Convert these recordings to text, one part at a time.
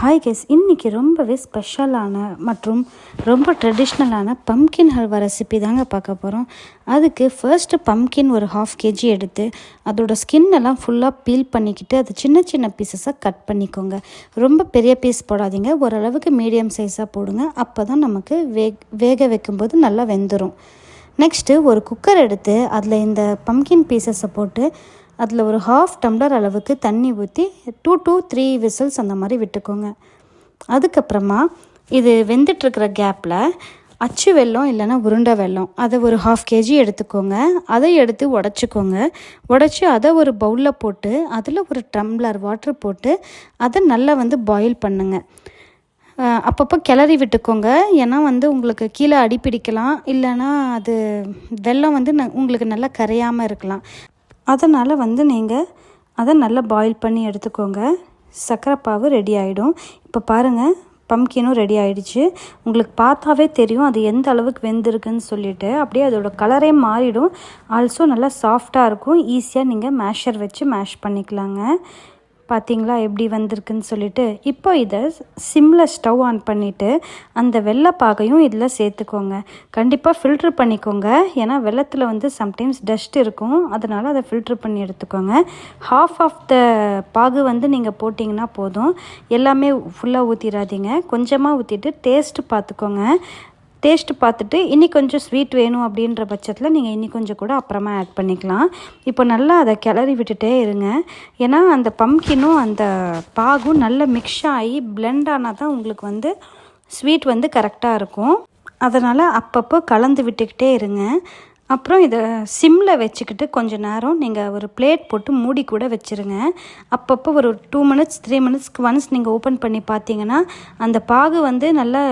Hi guys இன்றைக்கி ரொம்பவே ஸ்பெஷலான மற்றும் ரொம்ப ட்ரெடிஷ்னலான பம்கின் ஹல்வா ரெசிபி தாங்க பார்க்க போகிறோம் அதுக்கு ஃபர்ஸ்ட்டு பம்கின் ஒரு ஹாஃப் கேஜி எடுத்து அதோட ஸ்கின் எல்லாம் ஃபுல்லாக பீல் பண்ணிக்கிட்டு அது சின்ன சின்ன பீசஸாக கட் பண்ணிக்கோங்க. ரொம்ப பெரிய பீஸ் போடாதீங்க ஓரளவுக்கு மீடியம் சைஸாக போடுங்க. அப்போ தான் நமக்கு வே வேக வைக்கும்போது நல்லா வெந்துடும் நெக்ஸ்ட்டு ஒரு குக்கர் எடுத்து அதில் இந்த பம்கின் பீசஸை போட்டு அதில் ஒரு ஹாஃப் டம்ளர் அளவுக்கு தண்ணி ஊற்றி டூ டூ த்ரீ விசில்ஸ் அந்த மாதிரி விட்டுக்கோங்க. அதுக்கப்புறமா இது வெந்துட்டுருக்கிற கேப்பில் அச்சு வெல்லம் இல்லைன்னா உருண்டை வெல்லம் அதை ஒரு ஹாஃப் கேஜி எடுத்துக்கோங்க. அதை எடுத்து உடச்சிக்கோங்க. உடச்சி அதை ஒரு பவுலில் போட்டு அதில் ஒரு டம்ளர் வாட்டர் போட்டு அதை நல்லா வந்து பாயில் பண்ணுங்கள் அப்பப்போ கிளறி விட்டுக்கோங்க. ஏன்னா வந்து உங்களுக்கு கீழே அடிப்பிடிக்கலாம். இல்லைன்னா அது வெள்ளம் வந்து ந உங்களுக்கு நல்லா கரையாமல் இருக்கலாம். அதனால் வந்து நீங்கள் அதை நல்லா பாயில் பண்ணி எடுத்துக்கோங்க. சர்க்கரை பாவு ரெடி ஆகிடும் இப்போ பாருங்கள் பம்கினும் ரெடி ஆகிடுச்சு உங்களுக்கு பார்த்தாவே தெரியும் அது எந்த அளவுக்கு வெந்திருக்குன்னு சொல்லிட்டு. அப்படியே அதோட கலரே மாறிடும். ஆல்சோ நல்லா சாஃப்டாக இருக்கும். ஈஸியாக நீங்கள் மேஷர் வச்சு மேஷ் பண்ணிக்கலாங்க. பார்த்தீங்களா எப்படி வந்திருக்குன்னு சொல்லிட்டு இப்போ இதை சிம்மில் ஸ்டவ் ஆன் பண்ணிவிட்டு அந்த வெள்ளைப்பாகையும் இதில் சேர்த்துக்கோங்க. கண்டிப்பாக ஃபில்ட்ரு பண்ணிக்கோங்க. ஏன்னா வெள்ளத்தில் வந்து சம்டைம்ஸ் டஸ்ட் இருக்கும். அதனால் அதை ஃபில்ட்ரு பண்ணி எடுத்துக்கோங்க. ஹாஃப் ஆஃப் த பாகு வந்து நீங்கள் போட்டிங்கன்னா போதும். எல்லாமே ஃபுல்லாக ஊற்றிடாதீங்க கொஞ்சமாக ஊற்றிட்டு டேஸ்ட்டு பார்த்துக்கோங்க டேஸ்ட்டு பார்த்துட்டு இன்னி கொஞ்சம் ஸ்வீட் வேணும் அப்படின்ற பட்சத்தில் நீங்கள் இன்னி கொஞ்சம் கூட அப்புறமா ஆட் பண்ணிக்கலாம். இப்போ நல்லா அதை கிளறி விட்டுட்டே இருங்க. ஏன்னா அந்த பம்கினும் அந்த பாகும் நல்லா மிக்ஸ் ஆகி பிளெண்ட் ஆனால் தான் உங்களுக்கு வந்து ஸ்வீட் வந்து கரெக்டாக இருக்கும். அதனால் அப்பப்போ கலந்து விட்டுக்கிட்டே இருங்க. அப்புறம் இதை சிம்மில் வச்சுக்கிட்டு கொஞ்சம் நேரம் நீங்கள் ஒரு பிளேட் போட்டு மூடி கூட வச்சுருங்க. அப்பப்போ ஒரு டூ மினிட்ஸ் த்ரீ மினிட்ஸ்க்கு ஒன்ஸ் நீங்கள் ஓப்பன் பண்ணி பார்த்தீங்கன்னா அந்த பாகு வந்து நல்லா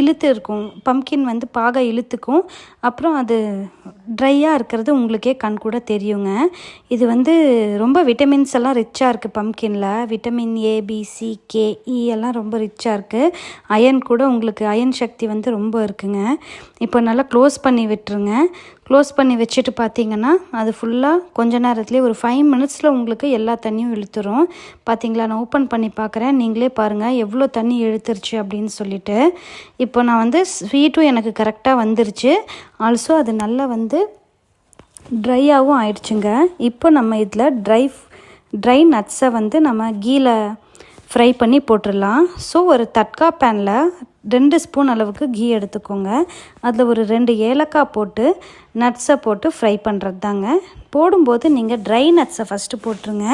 இழுத்து இருக்கும். பம்கின் வந்து பாகை இழுத்துக்கும். அப்புறம் அது ட்ரையாக இருக்கிறது உங்களுக்கே கண் கூட தெரியுங்க. இது வந்து ரொம்ப விட்டமின்ஸ் எல்லாம் ரிச்சாக இருக்குது பம்கினில் vitamin A B C K E எல்லாம் ரொம்ப ரிச்சாக இருக்குது அயன் கூட உங்களுக்கு அயன் சக்தி வந்து ரொம்ப இருக்குங்க. இப்போ நல்லா க்ளோஸ் பண்ணி விட்டுருங்க. க்ளோஸ் பண்ணி வச்சுட்டு பார்த்தீங்கன்னா அது ஃபுல்லாக கொஞ்ச நேரத்துலேயே ஒரு ஃபைவ் மினிட்ஸில் உங்களுக்கு எல்லா தண்ணியும் இழுத்துரும். பார்த்தீங்களா நான் ஓப்பன் பண்ணி பார்க்குறேன் நீங்களே பாருங்கள் எவ்வளோ தண்ணி இழுத்துருச்சு அப்படின்னு சொல்லிட்டு. இப்போ நான் வந்து ஸ்வீட்டும் எனக்கு கரெக்டாக வந்துருச்சு. ஆல்சோ அது நல்லா வந்து ட்ரையாகவும் ஆயிடுச்சுங்க. இப்போ நம்ம இதில் ட்ரை ட்ரை நட்ஸை வந்து நம்ம கீழே ஃப்ரை பண்ணி போட்டுடலாம் ஸோ ஒரு தட்கா பேனில் ரெண்டு ஸ்பூன் அளவுக்கு கீ எடுத்துக்கோங்க. அதில் ஒரு ரெண்டு ஏலக்காய் போட்டு நட்ஸை போட்டு ஃப்ரை பண்ணுறது தாங்க போடும்போது நீங்கள் ட்ரை நட்ஸை ஃபஸ்ட்டு போட்டுருங்க.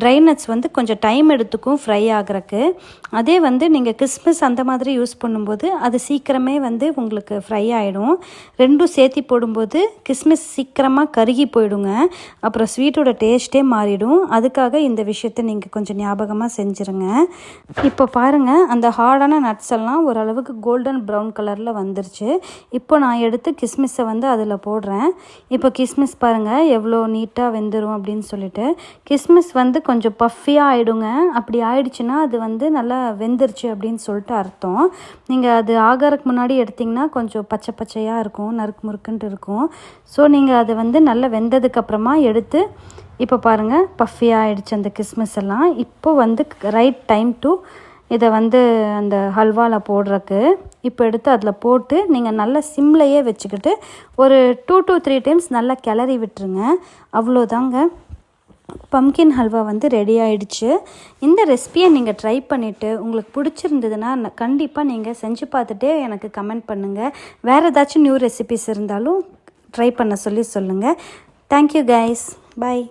ட்ரை நட்ஸ் வந்து கொஞ்சம் டைம் எடுத்துக்கும் ஃப்ரை ஆகிறக்கு. அதே வந்து நீங்கள் கிறிஸ்மஸ் அந்த மாதிரி யூஸ் பண்ணும்போது அது சீக்கிரமே வந்து உங்களுக்கு ஃப்ரை ஆகிடும் ரெண்டும் சேர்த்தி போடும்போது கிறிஸ்மஸ் சீக்கிரமாக கருகி போயிடுங்க. அப்புறம் ஸ்வீட்டோட டேஸ்ட்டே மாறிடும். அதுக்காக இந்த விஷயத்தை நீங்கள் கொஞ்சம் ஞாபகமாக செஞ்சுருங்க. இப்போ பாருங்கள் அந்த ஹார்டான நட்ஸ் எல்லாம் ஓரளவுக்கு கோல்டன் ப்ரௌன் கலரில் வந்துருச்சு. இப்போ நான் எடுத்து கிஸ்மிஸை வந்து அதில் போடுறேன். இப்போ கிஸ்மிஸ் பாருங்கள் எவ்வளோ நீட்டாக வெந்துடும் அப்படின்னு சொல்லிட்டு. கிஸ்மிஸ் வந்து கொஞ்சம் பஃபியாக ஆகிடுங்க அப்படி ஆயிடுச்சுன்னா அது வந்து நல்லா வெந்துருச்சு அப்படின்னு சொல்லிட்டு அர்த்தம். நீங்கள் அது ஆகாரக்கு முன்னாடி எடுத்திங்கன்னா கொஞ்சம் பச்சை பச்சையாக இருக்கும் நறுக்கு முறுக்குன்ட்டு இருக்கும். ஸோ நீங்கள் அதை வந்து நல்லா வெந்ததுக்கப்புறமா எடுத்து இப்போ பாருங்கள் பஃபியாக ஆகிடுச்சு அந்த கிஸ்மிஸ் எல்லாம். இப்போ வந்து ரைட் டைம் டு இதை வந்து அந்த ஹல்வாவில் போடுறக்கு இப்போ எடுத்து அதில் போட்டு நீங்கள் நல்லா சிம்லையே வச்சுக்கிட்டு ஒரு டூ டூ த்ரீ டைம்ஸ் நல்லா கிளறி விட்டுருங்க. அவ்வளோதாங்க. பம்கின் ஹல்வா வந்து ரெடி ஆயிடுச்சு. இந்த ரெசிபியை நீங்கள் ட்ரை பண்ணிவிட்டு உங்களுக்கு பிடிச்சிருந்ததுன்னா கண்டிப்பாக நீங்கள் செஞ்சு பார்த்துட்டே எனக்கு கமெண்ட் பண்ணுங்கள் வேறு ஏதாச்சும் நியூ ரெசிபிஸ் இருந்தாலும் ட்ரை பண்ண சொல்லி சொல்லுங்கள் தேங்க்யூ கைஸ் பாய்